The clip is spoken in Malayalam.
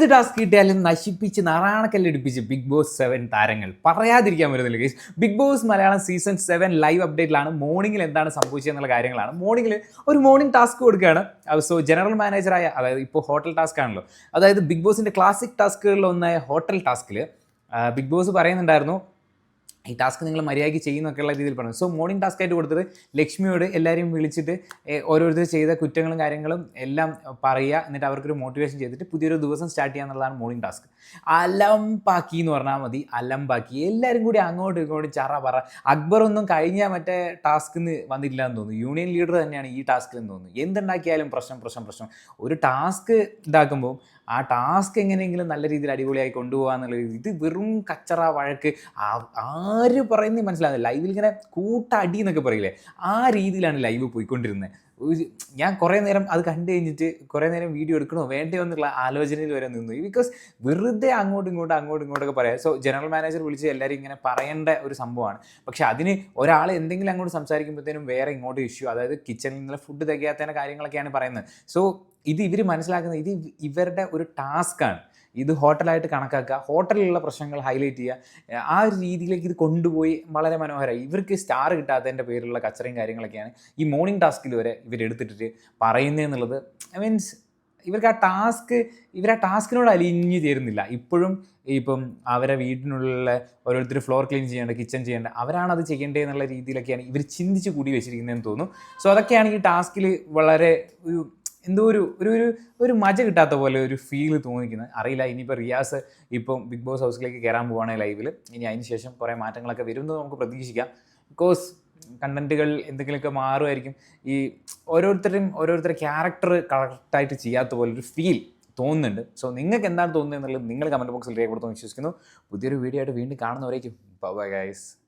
ഏത് ടാസ്ക് കിട്ടിയാലും നശിപ്പിച്ച് നാറാണക്കല്ലടിപ്പിച്ച് ബിഗ് ബോസ് സെവൻ താരങ്ങൾ. പറയാതിരിക്കാൻ പറ്റുന്നില്ല case Bigg Boss Malayalam season seven live അപ്ഡേറ്റിലാണ് മോർണിംഗിൽ എന്താണ് സംഭവിച്ചതെന്നുള്ള കാര്യങ്ങളാണ്. മോർണിംഗിൽ ഒരു മോർണിംഗ് ടാസ്ക് കൊടുക്കുകയാണ്. സോ ജനറൽ മാനേജറായ അതായത് ഇപ്പോൾ ഹോട്ടൽ ടാസ്ക് ആണല്ലോ. അതായത് ബിഗ് ബോസിന്റെ ക്ലാസിക് ടാസ്കുകളിൽ ഒന്നായ ഹോട്ടൽ ടാസ്കിൽ ബിഗ് ബോസ് പറയുന്നുണ്ടായിരുന്നു ഈ ടാസ്ക് നിങ്ങൾ മര്യാദയ്ക്ക് ചെയ്യുന്നൊക്കെയുള്ള രീതിയിൽ പറഞ്ഞു. സോ മോർണിംഗ് ടാസ്ക് ആയിട്ട് കൊടുത്തത് ലക്ഷ്മിയോട് എല്ലാവരെയും വിളിച്ചിട്ട് ഓരോരുത്തർ ചെയ്ത കുറ്റങ്ങളും കാര്യങ്ങളും എല്ലാം പറയുക എന്നിട്ട് അവർക്കൊരു മോട്ടിവേഷൻ ചെയ്തിട്ട് പുതിയൊരു ദിവസം സ്റ്റാർട്ട് ചെയ്യുക എന്നുള്ളതാണ് മോർണിംഗ് ടാസ്ക് അലമ്പാക്കി എന്ന് പറഞ്ഞാൽ മതി. അലം അലമ്പാക്കി എല്ലാവരും കൂടി അങ്ങോട്ടും ഇങ്ങോട്ടും ചറ പറ. അക്ബർ ഒന്നും കഴിഞ്ഞ മറ്റേ എന്ന് വന്നില്ല എന്ന് തോന്നുന്നു. യൂണിയൻ ലീഡർ തന്നെയാണ് ഈ ടാസ്കിൽ എന്ന് തോന്നുന്നു. എന്തുണ്ടാക്കിയാലും പ്രശ്നം പ്രശ്നം പ്രശ്നം. ഒരു ടാസ്ക് ഇതാക്കുമ്പോൾ ആ ടാസ്ക് എങ്ങനെയെങ്കിലും നല്ല രീതിയിൽ അടിപൊളിയായി കൊണ്ടുപോകുക എന്നുള്ള രീതി. ഇത് വെറും കച്ചറ വഴക്ക് ആര് പറയുന്നത് മനസ്സിലാകുന്നില്ല ലൈവിൽ ഇങ്ങനെ കൂട്ടടി എന്നൊക്കെ പറയില്ലേ? ആ രീതിയിലാണ് ലൈവ് പോയിക്കൊണ്ടിരുന്നത് ഞാൻ കുറേ നേരം അത് കണ്ടു കഴിഞ്ഞിട്ട് കുറേ നേരം വീഡിയോ എടുക്കണോ? വേണ്ടയോ എന്നുള്ള ആലോചനയിൽ വരെ നിന്നു. ബിക്കോസ് വെറുതെ അങ്ങോട്ടും ഇങ്ങോട്ടും അങ്ങോട്ടും ഇങ്ങോട്ടൊക്കെ പറയാം. സോ ജനറൽ മാനേജർ വിളിച്ച് എല്ലാവരും ഇങ്ങനെ പറയേണ്ട ഒരു സംഭവമാണ്. പക്ഷെ അതിന് ഒരാൾ എന്തെങ്കിലും അങ്ങോട്ട് സംസാരിക്കുമ്പോഴത്തേനും വേറെ ഇങ്ങോട്ട് ഇഷ്യൂ അതായത് കിച്ചണിൽ നിന്നുള്ള ഫുഡ് തികയാത്തതിന്റെ കാര്യങ്ങളൊക്കെയാണ് പറയുന്നത്. സോ ഇത് ഇവർ മനസ്സിലാക്കുന്നത് ഇത് ഇവരുടെ ഒരു ടാസ്ക്കാണ് ഇത് ഹോട്ടലായിട്ട് കണക്കാക്കുക ഹോട്ടലിലുള്ള പ്രശ്നങ്ങൾ ഹൈലൈറ്റ് ചെയ്യുക ആ ഒരു രീതിയിലേക്ക് ഇത് കൊണ്ടുപോയി വളരെ മനോഹരമായി ഇവർക്ക് സ്റ്റാർ കിട്ടാത്തതിന്റെ പേരിലുള്ള കച്ചറയും കാര്യങ്ങളൊക്കെയാണ് ഈ മോർണിംഗ് ടാസ്കിൽ വരെ ഇവരെടുത്തിട്ട് പറയുന്നതെന്നുള്ളത് ഐ മീൻസ് ഇവർക്ക് ആ ടാസ്ക് ഇവർ ആ ടാസ്കിനോട് അലിഞ്ഞു ചേരുന്നില്ല. ഇപ്പോഴും ഇപ്പം അവരെ വീട്ടിനുള്ള ഓരോരുത്തർ ഫ്ലോർ ക്ലീൻ ചെയ്യേണ്ട കിച്ചൺ ചെയ്യേണ്ട അവരാണ് അത് ചെയ്യേണ്ടത് എന്നുള്ള രീതിയിലൊക്കെയാണ് ഇവർ ചിന്തിച്ച് കൂടി വെച്ചിരിക്കുന്നതെന്ന് തോന്നുന്നു. സോ അതൊക്കെയാണ് ഈ ടാസ്കിൽ വളരെ ഒരു എന്തോ ഒരു ഒരു ഒരു ഒരു മജ കിട്ടാത്ത പോലെ ഒരു ഫീൽ തോന്നിക്കുന്നത് അറിയില്ല ഇനിയിപ്പോൾ റിയാസ് ഇപ്പം ബിഗ് ബോസ് ഹൗസിലേക്ക് കയറാൻ പോവാണ് ലൈവിൽ ഇനി അതിന് ശേഷം കുറേ മാറ്റങ്ങളൊക്കെ വരുമെന്ന് നമുക്ക് പ്രതീക്ഷിക്കാം. ബിക്കോസ് കണ്ടന്റുകൾ എന്തെങ്കിലുമൊക്കെ മാറുമായിരിക്കും. ഈ ഓരോരുത്തരും ഓരോരുത്തരുടെ ക്യാരക്ടർ കറക്റ്റായിട്ട് ചെയ്യാത്ത പോലെ ഒരു ഫീൽ തോന്നുന്നുണ്ട്. സോ നിങ്ങൾക്ക് എന്താണ് തോന്നുന്നത് എന്നുള്ളത് നിങ്ങൾ കമന്റ് ബോക്സിൽ രേഖപ്പെടുത്തുമെന്ന് വിശ്വസിക്കുന്നു. പുതിയൊരു വീഡിയോ ആയിട്ട് വീണ്ടും കാണുന്നവരേക്കും. Bye guys